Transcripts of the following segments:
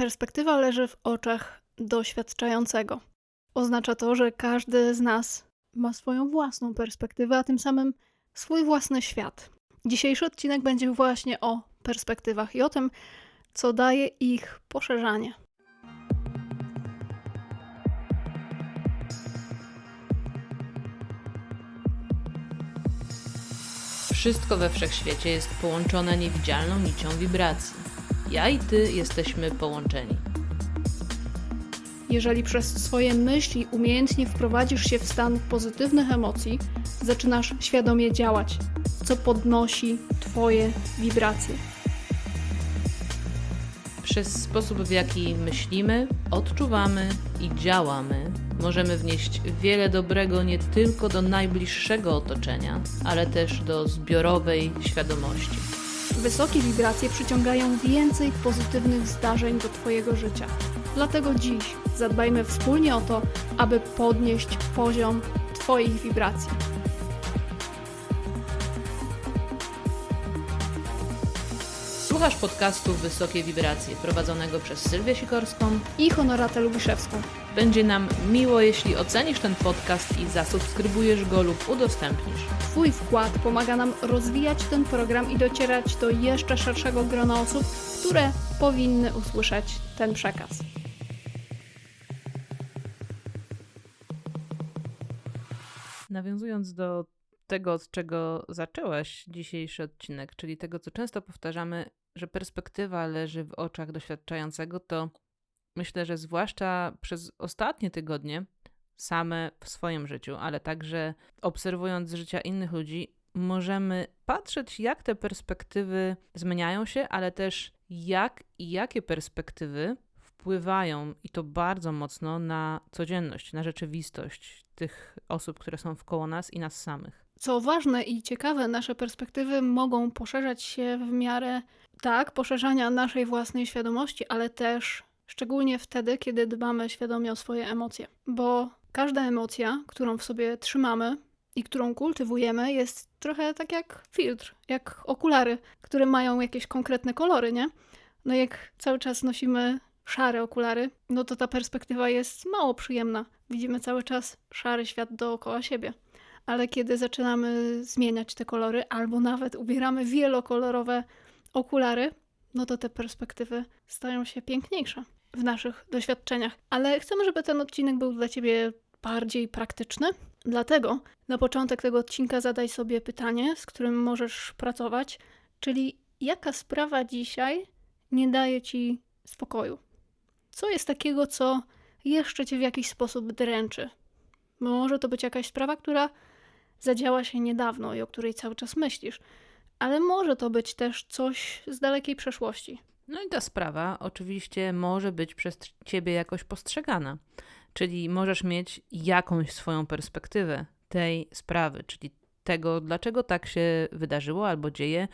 Perspektywa leży w oczach doświadczającego. Oznacza to, że każdy z nas ma swoją własną perspektywę, a tym samym swój własny świat. Dzisiejszy odcinek będzie właśnie o perspektywach i o tym, co daje ich poszerzanie. Wszystko we wszechświecie jest połączone niewidzialną nicią wibracji. Ja i ty jesteśmy połączeni. Jeżeli przez swoje myśli umiejętnie wprowadzisz się w stan pozytywnych emocji, zaczynasz świadomie działać, co podnosi Twoje wibracje. Przez sposób, w jaki myślimy, odczuwamy i działamy, możemy wnieść wiele dobrego nie tylko do najbliższego otoczenia, ale też do zbiorowej świadomości. Wysokie wibracje przyciągają więcej pozytywnych zdarzeń do Twojego życia. Dlatego dziś zadbajmy wspólnie o to, aby podnieść poziom Twoich wibracji. Słuchasz podcastu Wysokie Wibracje, prowadzonego przez Sylwię Sikorską. I Honoratę Lubiszewską. Będzie nam miło, jeśli ocenisz ten podcast i zasubskrybujesz go lub udostępnisz. Twój wkład pomaga nam rozwijać ten program i docierać do jeszcze szerszego grona osób, które powinny usłyszeć ten przekaz. Nawiązując do tego, od czego zaczęłaś dzisiejszy odcinek, czyli tego, co często powtarzamy, że perspektywa leży w oczach doświadczającego, to myślę, że zwłaszcza przez ostatnie tygodnie, same w swoim życiu, ale także obserwując życia innych ludzi, możemy patrzeć, jak te perspektywy zmieniają się, ale też jak i jakie perspektywy wpływają i to bardzo mocno na codzienność, na rzeczywistość tych osób, które są wkoło nas i nas samych. Co ważne i ciekawe, nasze perspektywy mogą poszerzać się w miarę tak, poszerzania naszej własnej świadomości, ale też szczególnie wtedy, kiedy dbamy świadomie o swoje emocje. Bo każda emocja, którą w sobie trzymamy i którą kultywujemy, jest trochę tak jak filtr, jak okulary, które mają jakieś konkretne kolory, nie? No jak cały czas nosimy szare okulary, no to ta perspektywa jest mało przyjemna. Widzimy cały czas szary świat dookoła siebie. Ale kiedy zaczynamy zmieniać te kolory, albo nawet ubieramy wielokolorowe okulary, no to te perspektywy stają się piękniejsze w naszych doświadczeniach. Ale chcemy, żeby ten odcinek był dla Ciebie bardziej praktyczny. Dlatego na początek tego odcinka zadaj sobie pytanie, z którym możesz pracować, czyli jaka sprawa dzisiaj nie daje Ci spokoju? Co jest takiego, co jeszcze Cię w jakiś sposób dręczy? Może to być jakaś sprawa, która zadziała się niedawno i o której cały czas myślisz, ale może to być też coś z dalekiej przeszłości. No i ta sprawa oczywiście może być przez ciebie jakoś postrzegana, czyli możesz mieć jakąś swoją perspektywę tej sprawy, czyli tego, dlaczego tak się wydarzyło albo dzieje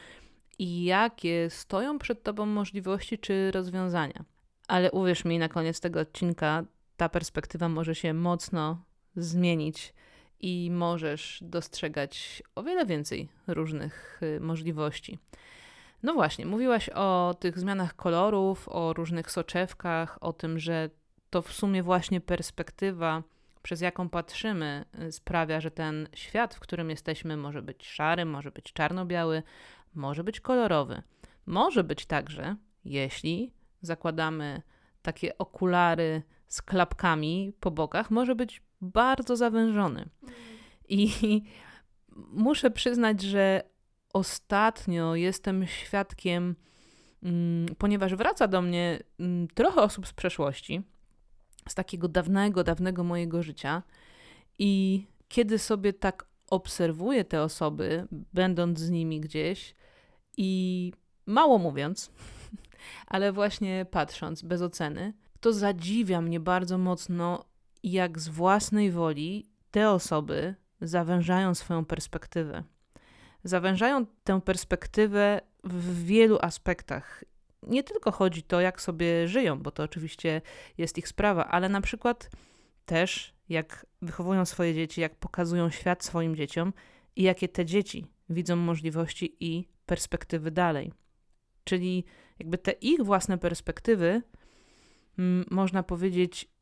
i jakie stoją przed tobą możliwości czy rozwiązania. Ale uwierz mi, na koniec tego odcinka ta perspektywa może się mocno zmienić i możesz dostrzegać o wiele więcej różnych y, możliwości. No właśnie, mówiłaś o tych zmianach kolorów, o różnych soczewkach, o tym, że to w sumie właśnie perspektywa, przez jaką patrzymy, y, sprawia, że ten świat, w którym jesteśmy, może być szary, może być czarno-biały, może być kolorowy. Może być także, jeśli zakładamy takie okulary z klapkami po bokach, może być bardzo zawężony. I muszę przyznać, że ostatnio jestem świadkiem, mm, ponieważ wraca do mnie mm, trochę osób z przeszłości, z takiego dawnego, dawnego mojego życia. I kiedy sobie tak obserwuję te osoby, będąc z nimi gdzieś i mało mówiąc, ale właśnie patrząc bez oceny, to zadziwia mnie bardzo mocno, jak z własnej woli te osoby zawężają swoją perspektywę. Zawężają tę perspektywę w wielu aspektach. Nie tylko chodzi to, jak sobie żyją, bo to oczywiście jest ich sprawa, ale na przykład też jak wychowują swoje dzieci, jak pokazują świat swoim dzieciom i jakie te dzieci widzą możliwości i perspektywy dalej. Czyli jakby te ich własne perspektywy mm, można powiedzieć,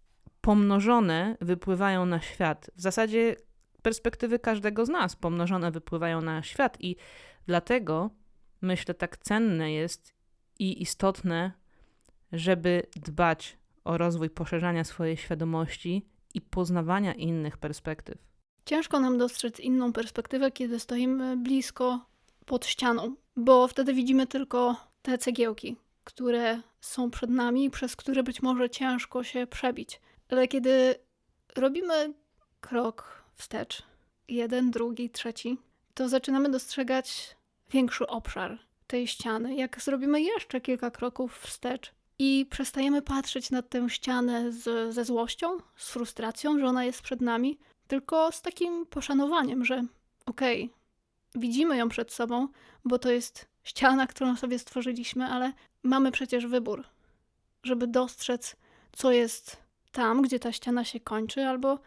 pomnożone wypływają na świat. W zasadzie perspektywy każdego z nas pomnożone wypływają na świat i dlatego myślę tak cenne jest i istotne, żeby dbać o rozwój poszerzania swojej świadomości i poznawania innych perspektyw. Ciężko nam dostrzec inną perspektywę, kiedy stoimy blisko pod ścianą, bo wtedy widzimy tylko te cegiełki, które są przed nami, przez które być może ciężko się przebić. Ale kiedy robimy krok wstecz, jeden, drugi, trzeci, to zaczynamy dostrzegać większy obszar tej ściany. Jak zrobimy jeszcze kilka kroków wstecz i przestajemy patrzeć na tę ścianę z, ze złością, z frustracją, że ona jest przed nami, tylko z takim poszanowaniem, że okej, widzimy ją przed sobą, bo to jest ściana, którą sobie stworzyliśmy, ale mamy przecież wybór, żeby dostrzec, co jest tam, gdzie ta ściana się kończy, albo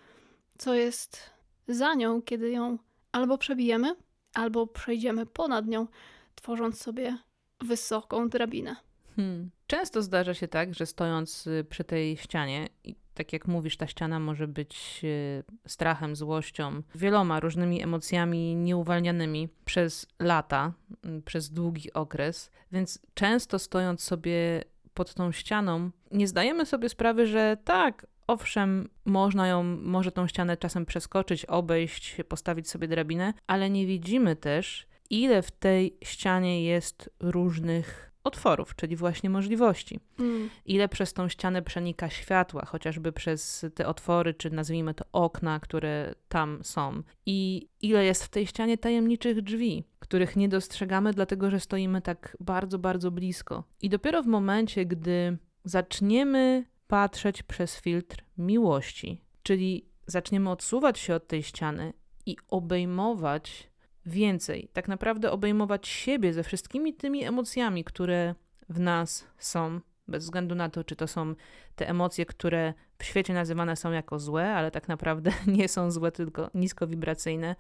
co jest za nią, kiedy ją albo przebijemy, albo przejdziemy ponad nią, tworząc sobie wysoką drabinę. Hmm. Często zdarza się tak, że stojąc y, przy tej ścianie, i tak jak mówisz, ta ściana może być y, strachem, złością, wieloma różnymi emocjami nieuwalnianymi przez lata, y, przez długi okres, więc często stojąc sobie pod tą ścianą, nie zdajemy sobie sprawy, że tak, owszem, można ją, może tą ścianę czasem przeskoczyć, obejść, postawić sobie drabinę, ale nie widzimy też, ile w tej ścianie jest różnych otworów, czyli właśnie możliwości. Mm. Ile przez tą ścianę przenika światła, chociażby przez te otwory, czy nazwijmy to okna, które tam są. I ile jest w tej ścianie tajemniczych drzwi, których nie dostrzegamy, dlatego że stoimy tak bardzo, bardzo blisko. I dopiero w momencie, gdy zaczniemy patrzeć przez filtr miłości, czyli zaczniemy odsuwać się od tej ściany i obejmować więcej, tak naprawdę obejmować siebie ze wszystkimi tymi emocjami, które w nas są, bez względu na to, czy to są te emocje, które w świecie nazywane są jako złe, ale tak naprawdę nie są złe, tylko niskowibracyjne,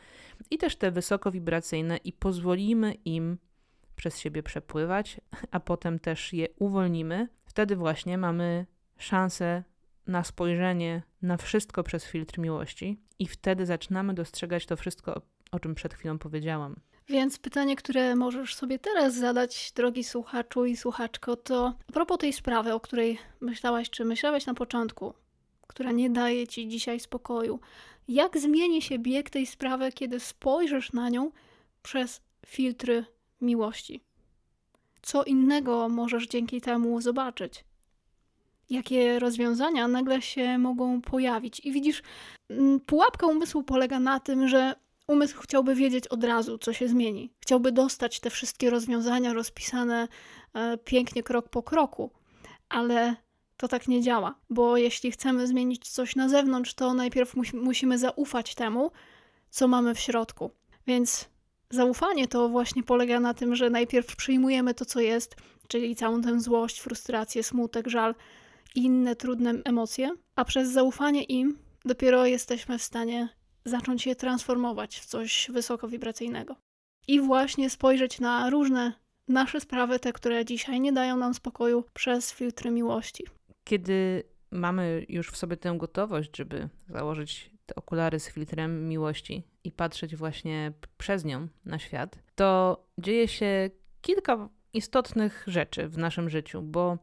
i też te wysokowibracyjne, i pozwolimy im przez siebie przepływać, a potem też je uwolnimy, wtedy właśnie mamy szansę na spojrzenie na wszystko przez filtr miłości, i wtedy zaczynamy dostrzegać to wszystko, o czym przed chwilą powiedziałam. Więc pytanie, które możesz sobie teraz zadać, drogi słuchaczu i słuchaczko, to a propos tej sprawy, o której myślałaś, czy myślałeś na początku, która nie daje ci dzisiaj spokoju. Jak zmieni się bieg tej sprawy, kiedy spojrzysz na nią przez filtry miłości? Co innego możesz dzięki temu zobaczyć? Jakie rozwiązania nagle się mogą pojawić? I widzisz, mm, pułapka umysłu polega na tym, że umysł chciałby wiedzieć od razu, co się zmieni. Chciałby dostać te wszystkie rozwiązania rozpisane e, pięknie krok po kroku, ale to tak nie działa, bo jeśli chcemy zmienić coś na zewnątrz, to najpierw musi, musimy zaufać temu, co mamy w środku. Więc zaufanie to właśnie polega na tym, że najpierw przyjmujemy to, co jest, czyli całą tę złość, frustrację, smutek, żal i inne trudne emocje, a przez zaufanie im dopiero jesteśmy w stanie zacząć je transformować w coś wysokowibracyjnego. I właśnie spojrzeć na różne nasze sprawy, te, które dzisiaj nie dają nam spokoju, przez filtry miłości. Kiedy mamy już w sobie tę gotowość, żeby założyć te okulary z filtrem miłości i patrzeć właśnie przez nią na świat, to dzieje się kilka istotnych rzeczy w naszym życiu, bo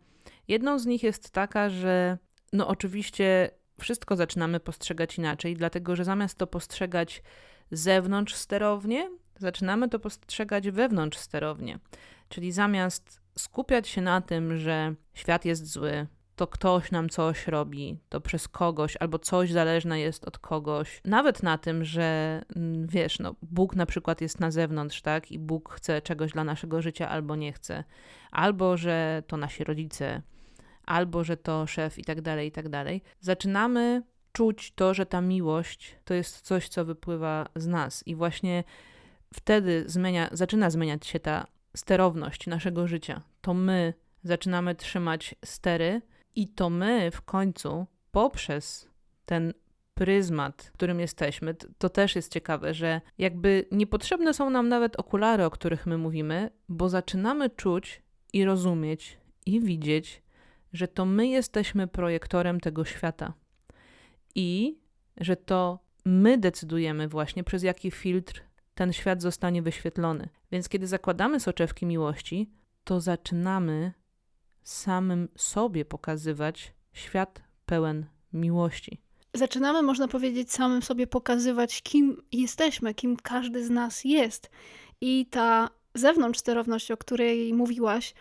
jedną z nich jest taka, że no oczywiście wszystko zaczynamy postrzegać inaczej, dlatego że zamiast to postrzegać zewnątrz sterownie, zaczynamy to postrzegać wewnątrz sterownie. Czyli zamiast skupiać się na tym, że świat jest zły, to ktoś nam coś robi, to przez kogoś, albo coś zależne jest od kogoś. Nawet na tym, że mm, wiesz, no, Bóg na przykład jest na zewnątrz, tak? I Bóg chce czegoś dla naszego życia, albo nie chce. Albo że to nasi rodzice, albo że to szef i tak dalej, i tak dalej. Zaczynamy czuć to, że ta miłość to jest coś, co wypływa z nas. I właśnie wtedy zmienia, zaczyna zmieniać się ta sterowność naszego życia. To my zaczynamy trzymać stery i to my w końcu poprzez ten pryzmat, którym jesteśmy, to też jest ciekawe, że jakby niepotrzebne są nam nawet okulary, o których my mówimy, bo zaczynamy czuć i rozumieć i widzieć, że to my jesteśmy projektorem tego świata i że to my decydujemy właśnie, przez jaki filtr ten świat zostanie wyświetlony. Więc kiedy zakładamy soczewki miłości, to zaczynamy samym sobie pokazywać świat pełen miłości. Zaczynamy, można powiedzieć, samym sobie pokazywać, kim jesteśmy, kim każdy z nas jest. I ta zewnątrz sterowność, o której mówiłaś,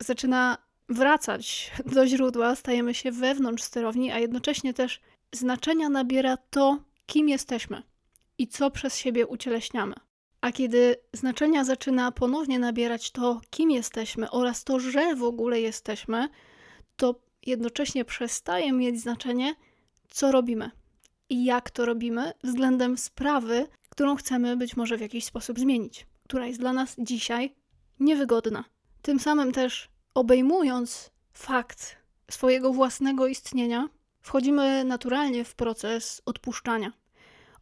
zaczyna wracać do źródła, stajemy się wewnątrz sterowni, a jednocześnie też znaczenia nabiera to, kim jesteśmy i co przez siebie ucieleśniamy. A kiedy znaczenia zaczyna ponownie nabierać to, kim jesteśmy oraz to, że w ogóle jesteśmy, to jednocześnie przestaje mieć znaczenie, co robimy i jak to robimy względem sprawy, którą chcemy być może w jakiś sposób zmienić, która jest dla nas dzisiaj niewygodna. Tym samym też obejmując fakt swojego własnego istnienia, wchodzimy naturalnie w proces odpuszczania.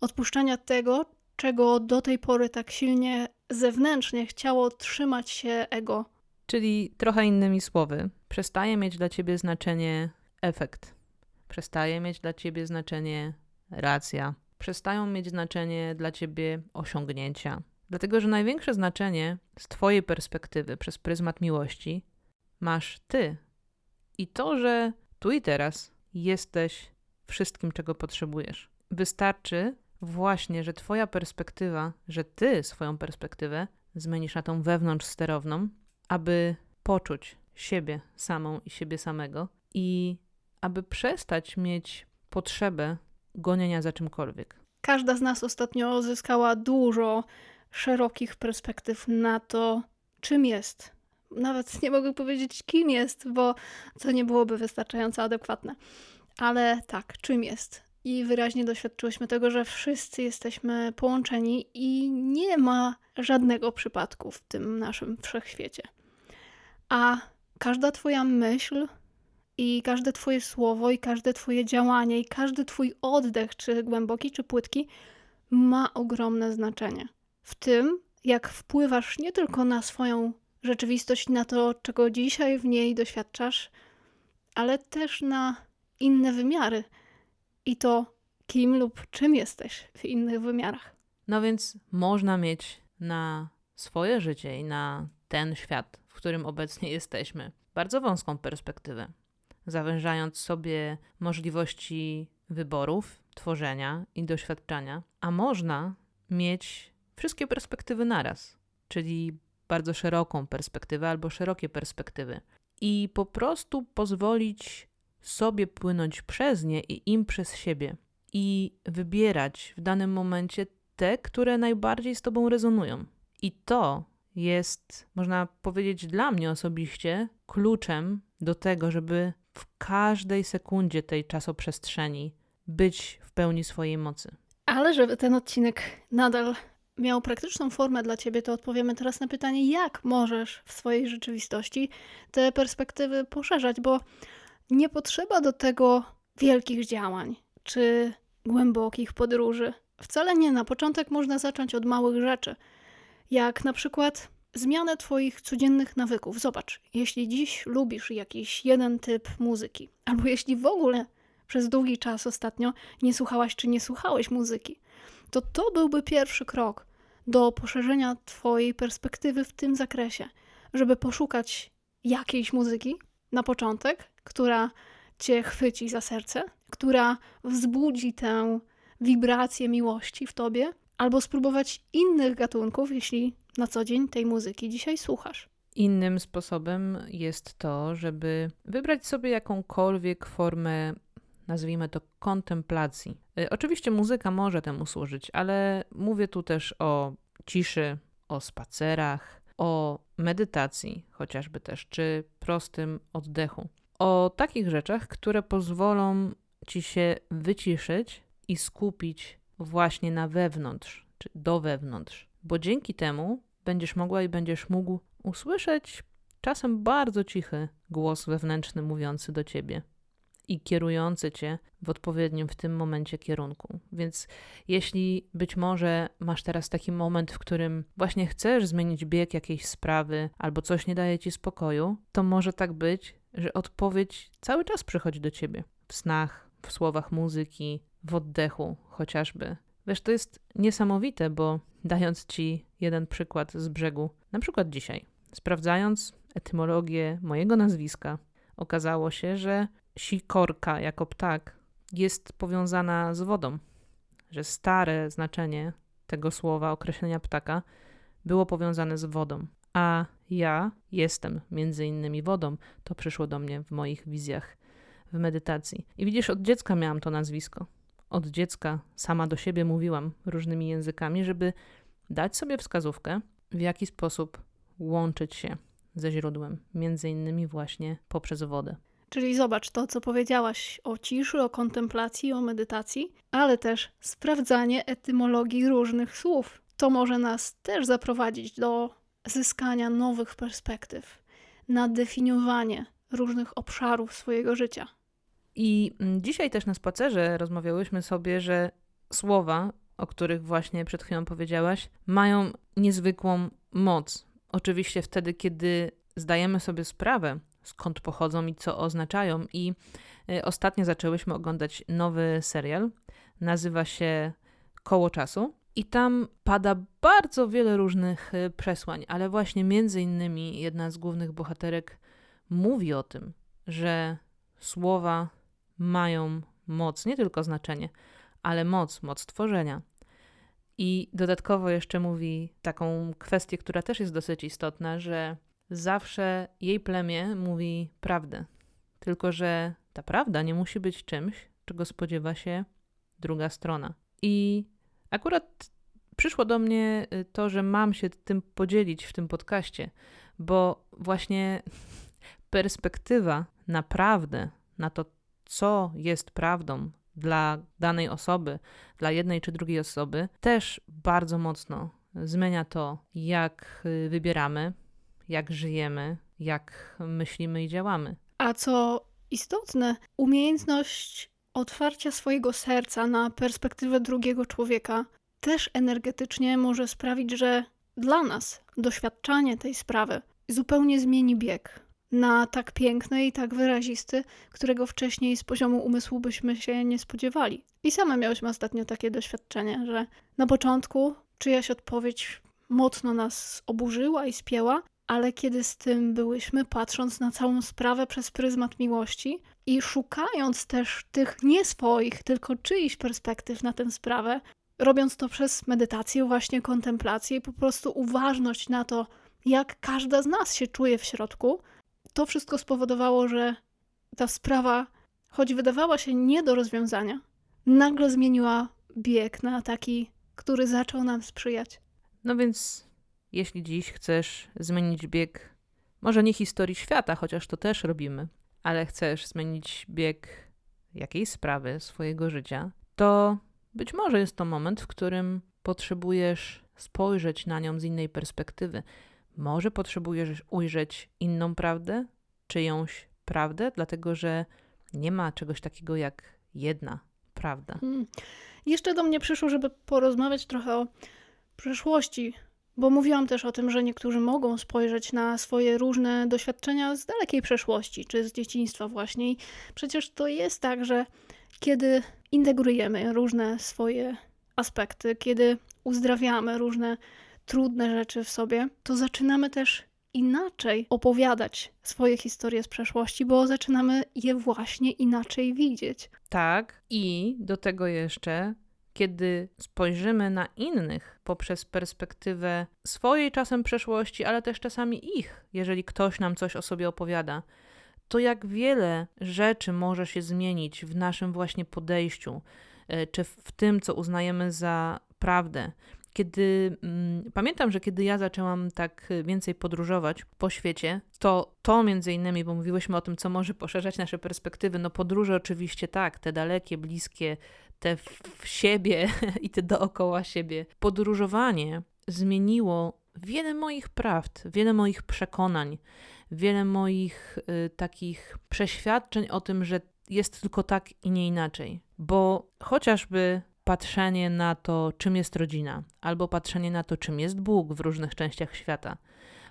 Odpuszczania tego, czego do tej pory tak silnie zewnętrznie chciało trzymać się ego. Czyli trochę innymi słowy, przestaje mieć dla ciebie znaczenie efekt, przestaje mieć dla ciebie znaczenie racja, przestają mieć znaczenie dla ciebie osiągnięcia. Dlatego, że największe znaczenie z twojej perspektywy przez pryzmat miłości masz ty. I to, że tu i teraz jesteś wszystkim, czego potrzebujesz. Wystarczy właśnie, że twoja perspektywa, że ty swoją perspektywę zmienisz na tą wewnątrz sterowną, aby poczuć siebie samą i siebie samego i aby przestać mieć potrzebę gonienia za czymkolwiek. Każda z nas ostatnio zyskała dużo szerokich perspektyw na to, czym jest. Nawet nie mogę powiedzieć, kim jest, bo to nie byłoby wystarczająco adekwatne. Ale tak, czym jest. I wyraźnie doświadczyłyśmy tego, że wszyscy jesteśmy połączeni i nie ma żadnego przypadku w tym naszym wszechświecie. A każda Twoja myśl i każde Twoje słowo, i każde Twoje działanie, i każdy Twój oddech, czy głęboki, czy płytki, ma ogromne znaczenie. W tym, jak wpływasz nie tylko na swoją rzeczywistość, na to, czego dzisiaj w niej doświadczasz, ale też na inne wymiary i to, kim lub czym jesteś w innych wymiarach. No więc można mieć na swoje życie i na ten świat, w którym obecnie jesteśmy, bardzo wąską perspektywę, zawężając sobie możliwości wyborów, tworzenia i doświadczania, a można mieć wszystkie perspektywy naraz, czyli bardzo szeroką perspektywę albo szerokie perspektywy i po prostu pozwolić sobie płynąć przez nie i im przez siebie i wybierać w danym momencie te, które najbardziej z tobą rezonują. I to jest, można powiedzieć, dla mnie osobiście kluczem do tego, żeby w każdej sekundzie tej czasoprzestrzeni być w pełni swojej mocy. Ale żeby ten odcinek nadal miał praktyczną formę dla ciebie, to odpowiemy teraz na pytanie, jak możesz w swojej rzeczywistości te perspektywy poszerzać, bo nie potrzeba do tego wielkich działań czy głębokich podróży. Wcale nie. Na początek można zacząć od małych rzeczy, jak na przykład zmianę Twoich codziennych nawyków. Zobacz, jeśli dziś lubisz jakiś jeden typ muzyki, albo jeśli w ogóle przez długi czas ostatnio nie słuchałaś czy nie słuchałeś muzyki, to to byłby pierwszy krok do poszerzenia Twojej perspektywy w tym zakresie, żeby poszukać jakiejś muzyki na początek, która Cię chwyci za serce, która wzbudzi tę wibrację miłości w Tobie, albo spróbować innych gatunków, jeśli na co dzień tej muzyki dzisiaj słuchasz. Innym sposobem jest to, żeby wybrać sobie jakąkolwiek formę, nazwijmy to kontemplacji. Y, Oczywiście muzyka może temu służyć, ale mówię tu też o ciszy, o spacerach, o medytacji, chociażby też, czy prostym oddechu. O takich rzeczach, które pozwolą ci się wyciszyć i skupić właśnie na wewnątrz, czy do wewnątrz, bo dzięki temu będziesz mogła i będziesz mógł usłyszeć czasem bardzo cichy głos wewnętrzny mówiący do ciebie i kierujący cię w odpowiednim w tym momencie kierunku. Więc jeśli być może masz teraz taki moment, w którym właśnie chcesz zmienić bieg jakiejś sprawy albo coś nie daje ci spokoju, to może tak być, że odpowiedź cały czas przychodzi do ciebie w snach, w słowach muzyki, w oddechu chociażby. Wiesz, to jest niesamowite, bo dając ci jeden przykład z brzegu, na przykład dzisiaj, sprawdzając etymologię mojego nazwiska, okazało się, że sikorka jako ptak jest powiązana z wodą, że stare znaczenie tego słowa, określenia ptaka, było powiązane z wodą. A ja jestem między innymi wodą. To przyszło do mnie w moich wizjach, w medytacji. I widzisz, od dziecka miałam to nazwisko. Od dziecka sama do siebie mówiłam różnymi językami, żeby dać sobie wskazówkę, w jaki sposób łączyć się ze źródłem, między innymi właśnie poprzez wodę. Czyli zobacz to, co powiedziałaś o ciszy, o kontemplacji, o medytacji, ale też sprawdzanie etymologii różnych słów. To może nas też zaprowadzić do zyskania nowych perspektyw, na definiowanie różnych obszarów swojego życia. I mm, dzisiaj też na spacerze rozmawiałyśmy sobie, że słowa, o których właśnie przed chwilą powiedziałaś, mają niezwykłą moc. Oczywiście wtedy, kiedy zdajemy sobie sprawę, skąd pochodzą i co oznaczają. I y, ostatnio zaczęłyśmy oglądać nowy serial. Nazywa się Koło Czasu. I tam pada bardzo wiele różnych y, przesłań, ale właśnie między innymi jedna z głównych bohaterek mówi o tym, że słowa mają moc, nie tylko znaczenie, ale moc, moc tworzenia. I dodatkowo jeszcze mówi taką kwestię, która też jest dosyć istotna, że zawsze jej plemię mówi prawdę. Tylko, że ta prawda nie musi być czymś, czego spodziewa się druga strona. I akurat przyszło do mnie y, to, że mam się tym podzielić w tym podcaście, bo właśnie perspektywa na prawdę, na to, co jest prawdą dla danej osoby, dla jednej czy drugiej osoby, też bardzo mocno zmienia to, jak y, wybieramy, jak żyjemy, jak myślimy i działamy. A co istotne, umiejętność otwarcia swojego serca na perspektywę drugiego człowieka też energetycznie może sprawić, że dla nas doświadczanie tej sprawy zupełnie zmieni bieg na tak piękny i tak wyrazisty, którego wcześniej z poziomu umysłu byśmy się nie spodziewali. I same miałyśmy ostatnio takie doświadczenie, że na początku czyjaś odpowiedź mocno nas oburzyła i spięła, ale kiedy z tym byłyśmy, patrząc na całą sprawę przez pryzmat miłości i szukając też tych nie swoich, tylko czyichś perspektyw na tę sprawę, robiąc to przez medytację, właśnie kontemplację i po prostu uważność na to, jak każda z nas się czuje w środku, to wszystko spowodowało, że ta sprawa, choć wydawała się nie do rozwiązania, nagle zmieniła bieg na taki, który zaczął nam sprzyjać. No więc, jeśli dziś chcesz zmienić bieg, może nie historii świata, chociaż to też robimy, ale chcesz zmienić bieg jakiejś sprawy swojego życia, to być może jest to moment, w którym potrzebujesz spojrzeć na nią z innej perspektywy. Może potrzebujesz ujrzeć inną prawdę, czyjąś prawdę, dlatego że nie ma czegoś takiego jak jedna prawda. Hmm. Jeszcze do mnie przyszło, żeby porozmawiać trochę o przeszłości, bo mówiłam też o tym, że niektórzy mogą spojrzeć na swoje różne doświadczenia z dalekiej przeszłości, czy z dzieciństwa właśnie. I przecież to jest tak, że kiedy integrujemy różne swoje aspekty, kiedy uzdrawiamy różne trudne rzeczy w sobie, to zaczynamy też inaczej opowiadać swoje historie z przeszłości, bo zaczynamy je właśnie inaczej widzieć. Tak, i do tego jeszcze, kiedy spojrzymy na innych poprzez perspektywę swojej czasem przeszłości, ale też czasami ich, jeżeli ktoś nam coś o sobie opowiada, to jak wiele rzeczy może się zmienić w naszym właśnie podejściu, e, czy w tym, co uznajemy za prawdę. Kiedy mm, pamiętam, że kiedy ja zaczęłam tak więcej podróżować po świecie, to to między innymi, bo mówiłyśmy o tym, co może poszerzać nasze perspektywy. No podróże oczywiście tak, te dalekie, bliskie, te w, siebie i te dookoła siebie. Podróżowanie zmieniło wiele moich prawd, wiele moich przekonań, wiele moich y, takich przeświadczeń o tym, że jest tylko tak i nie inaczej. Bo chociażby patrzenie na to, czym jest rodzina, albo patrzenie na to, czym jest Bóg w różnych częściach świata,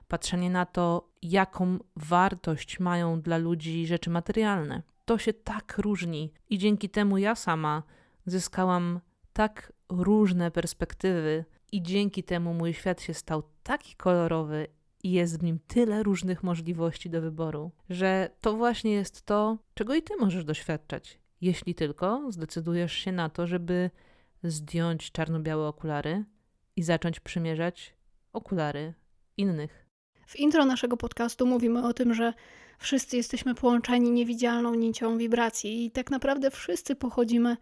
patrzenie na to, jaką wartość mają dla ludzi rzeczy materialne. To się tak różni i dzięki temu ja sama zyskałam tak różne perspektywy i dzięki temu mój świat się stał taki kolorowy i jest w nim tyle różnych możliwości do wyboru, że to właśnie jest to, czego i ty możesz doświadczać, jeśli tylko zdecydujesz się na to, żeby zdjąć czarno-białe okulary i zacząć przymierzać okulary innych. W intro naszego podcastu mówimy o tym, że wszyscy jesteśmy połączeni niewidzialną nicią wibracji i tak naprawdę wszyscy pochodzimy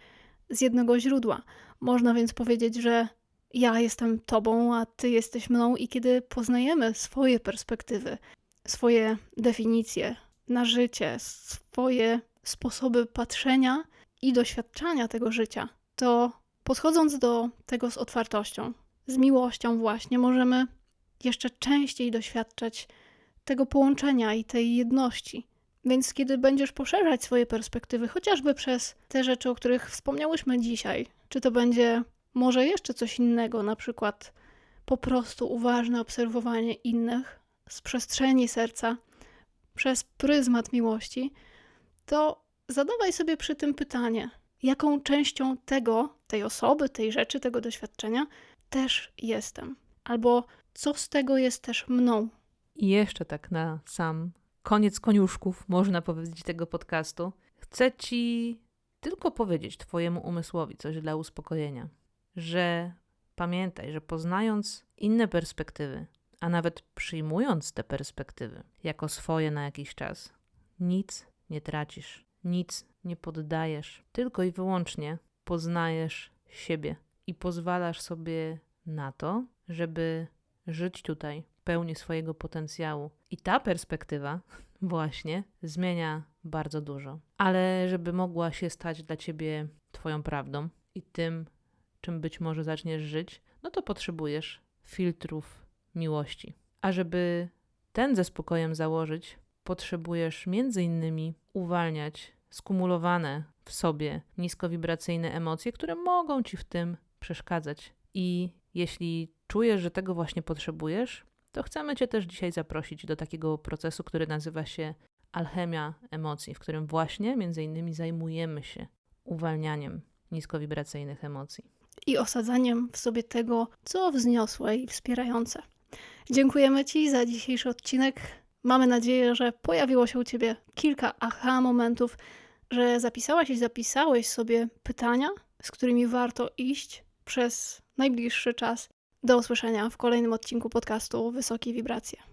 z jednego źródła. Można więc powiedzieć, że ja jestem tobą, a ty jesteś mną, i kiedy poznajemy swoje perspektywy, swoje definicje na życie, swoje sposoby patrzenia i doświadczania tego życia, to podchodząc do tego z otwartością, z miłością, właśnie możemy jeszcze częściej doświadczać tego połączenia i tej jedności. Więc kiedy będziesz poszerzać swoje perspektywy, chociażby przez te rzeczy, o których wspomniałyśmy dzisiaj, czy to będzie może jeszcze coś innego, na przykład po prostu uważne obserwowanie innych z przestrzeni serca, przez pryzmat miłości, to zadawaj sobie przy tym pytanie, jaką częścią tego, tej osoby, tej rzeczy, tego doświadczenia też jestem. Albo co z tego jest też mną. I jeszcze tak na sam koniec koniuszków, można powiedzieć, tego podcastu, chcę ci tylko powiedzieć Twojemu umysłowi coś dla uspokojenia, że pamiętaj, że poznając inne perspektywy, a nawet przyjmując te perspektywy jako swoje na jakiś czas, nic nie tracisz, nic nie poddajesz, tylko i wyłącznie poznajesz siebie i pozwalasz sobie na to, żeby żyć tutaj pełni swojego potencjału. I ta perspektywa właśnie zmienia bardzo dużo. Ale żeby mogła się stać dla ciebie Twoją prawdą i tym, czym być może zaczniesz żyć, no to potrzebujesz filtrów miłości. A żeby ten ze spokojem założyć, potrzebujesz między innymi uwalniać skumulowane w sobie niskowibracyjne emocje, które mogą ci w tym przeszkadzać. I jeśli czujesz, że tego właśnie potrzebujesz, to chcemy Cię też dzisiaj zaprosić do takiego procesu, który nazywa się alchemia emocji, w którym właśnie między innymi zajmujemy się uwalnianiem niskowibracyjnych emocji. I osadzaniem w sobie tego, co wzniosłe i wspierające. Dziękujemy Ci za dzisiejszy odcinek. Mamy nadzieję, że pojawiło się u Ciebie kilka aha momentów, że zapisałaś i zapisałeś sobie pytania, z którymi warto iść przez najbliższy czas. Do usłyszenia w kolejnym odcinku podcastu Wysokie Wibracje.